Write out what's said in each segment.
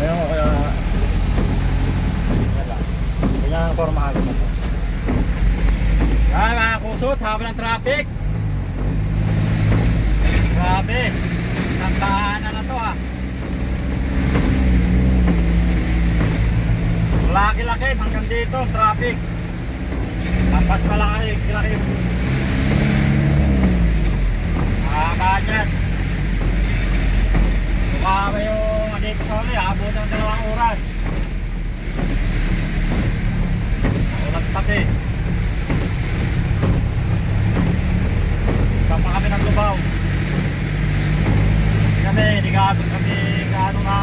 Ayun ko kaya... Yan lang. Ganyan ang formahan mo. Ay mga kusot, haba ng traffic. Grabe. Tandaan na to ah. Laki-laki hanggang dito, traffic. Tapos pala kayo, laki yung Haba dyan. Baka yung andito sa uli, abot ng dalawang oras. Ulan pati. Tama kami ng lubaw. Kami, hindi ka kami kaano na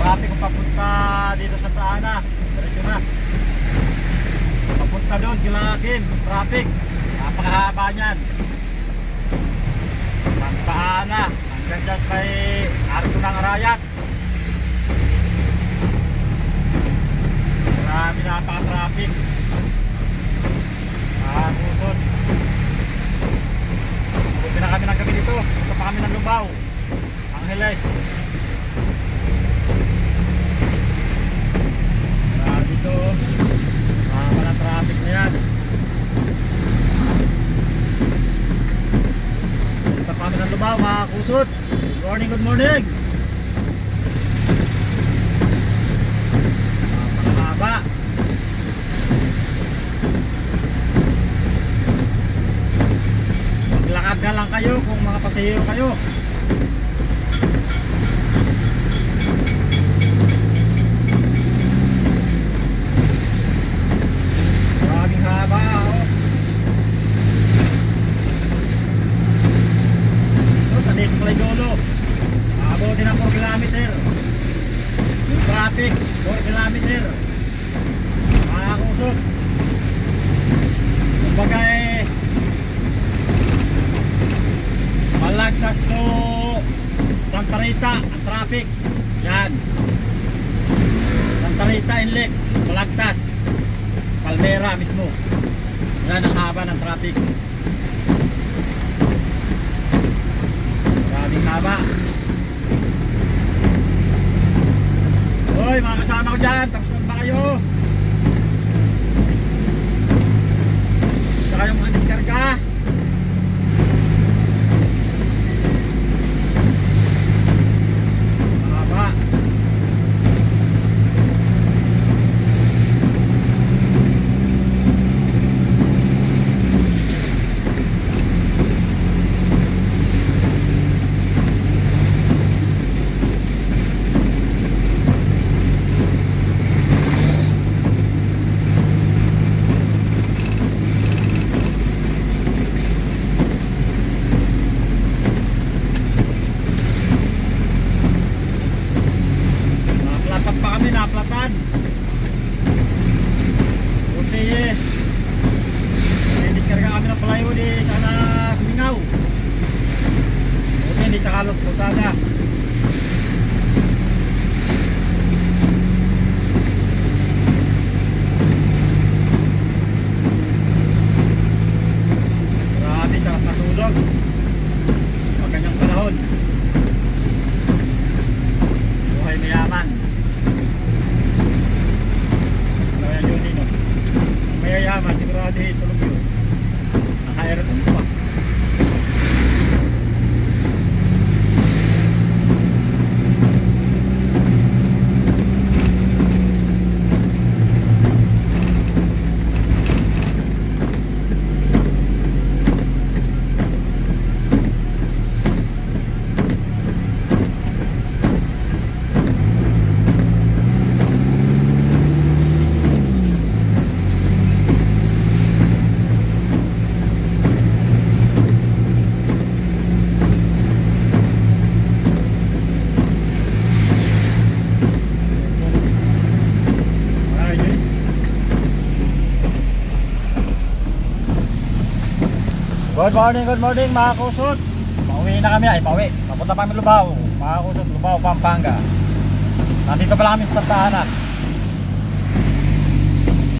traffic kung papunta dito sa Taana. Diretso na. Kilangin, traffic. Napakahaba niyan. Santa Ana, hanggang dyan kay Arco ng Arayat. Marami napaka-traffic. Ah, Quezon. Buti na kami ng dito. Punta pa kami ng Lubao. Angeles. Ah, dito. Ah, walang traffic na yan. Punta pa kami ng Lubao, Good morning, good morning. Napakahaba. Maglakad na lang kayo kung mga pasahero kayo. Sa Lake Dulo, abutin ng 4 kilometer. Traffic, 4 kilometer. Mga kusot. Kumbaga eh, malagtas to Santa Rita ang traffic. Yan. Santa Rita Inlet, malagtas. Palmera mismo. Yan ang haba ng traffic. Maraming haba. Hoy, mga kasama ko dyan, tapos na ba kayo? Gusto kayong mga diskarga? Mahaba. Naplatan pa kami, naplatan. Buti eh. May diskarga kami ng plywood eh, sana sumingaw. Buti hindi sa kalot sa kalsada. Good morning, good morning mga kusot. Pauwi na kami ay pauwi. Papunta pa kami Lubao. Mga kusot, Lubao, Pampanga. Nandito pala kami sa Santa Ana.